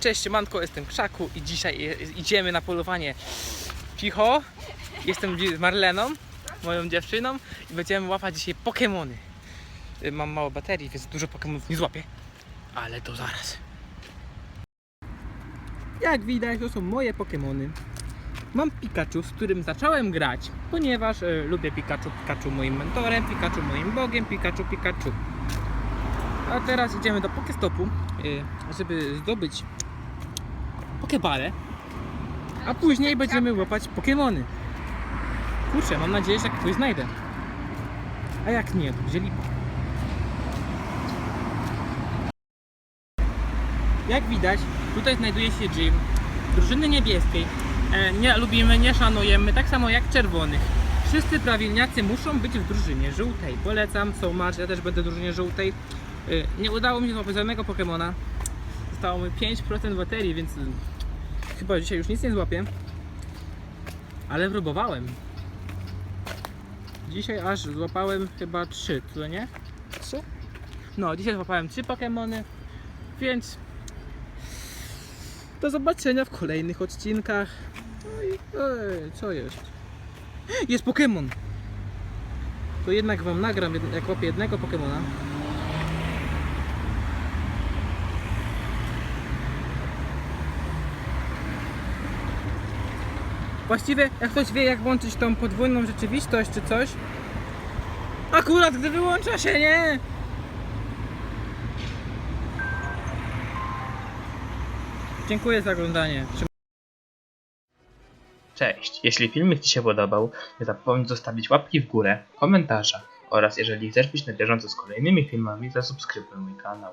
Cześć, manko, jestem Krzaku i dzisiaj idziemy na polowanie. Cicho, jestem z Marleną, moją dziewczyną i będziemy łapać dzisiaj Pokemony. Y, Mam mało baterii, więc dużo Pokemonów nie złapię, ale to zaraz. Jak widać, to są moje Pokemony. Mam Pikachu, z którym zacząłem grać, ponieważ e, lubię Pikachu, Pikachu moim mentorem, Pikachu moim bogiem, Pikachu, Pikachu. A teraz idziemy do Pokestopu, e, żeby zdobyć Pokebale, a później będziemy łapać Pokemony. Kurczę, mam nadzieję, że ktoś znajdę. A jak nie, to będzie lipa. Jak widać, tutaj znajduje się gym drużyny niebieskiej. E, nie lubimy, nie szanujemy, tak samo jak czerwonych. Wszyscy prawilniacy muszą być w drużynie żółtej. Polecam, są marsz, ja też będę w drużynie żółtej. E, nie udało mi się złapać żadnego Pokemona. Zostało mi 5% baterii, więc y, chyba dzisiaj już nic nie złapię. Ale próbowałem. Dzisiaj aż złapałem chyba 3, co nie? 3? No, dzisiaj złapałem 3 Pokemony, więc do zobaczenia w kolejnych odcinkach. No i ej, co jest? Jest Pokemon! To jednak wam nagram, jak łapię jednego Pokemona. Właściwie, jak ktoś wie, jak włączyć tą podwójną rzeczywistość czy coś, akurat gdy wyłącza się, nie? Dziękuję za oglądanie. Cześć, jeśli filmik Ci się podobał, nie zapomnij zostawić łapki w górę, komentarza oraz jeżeli chcesz być na bieżąco z kolejnymi filmami, zasubskrybuj mój kanał.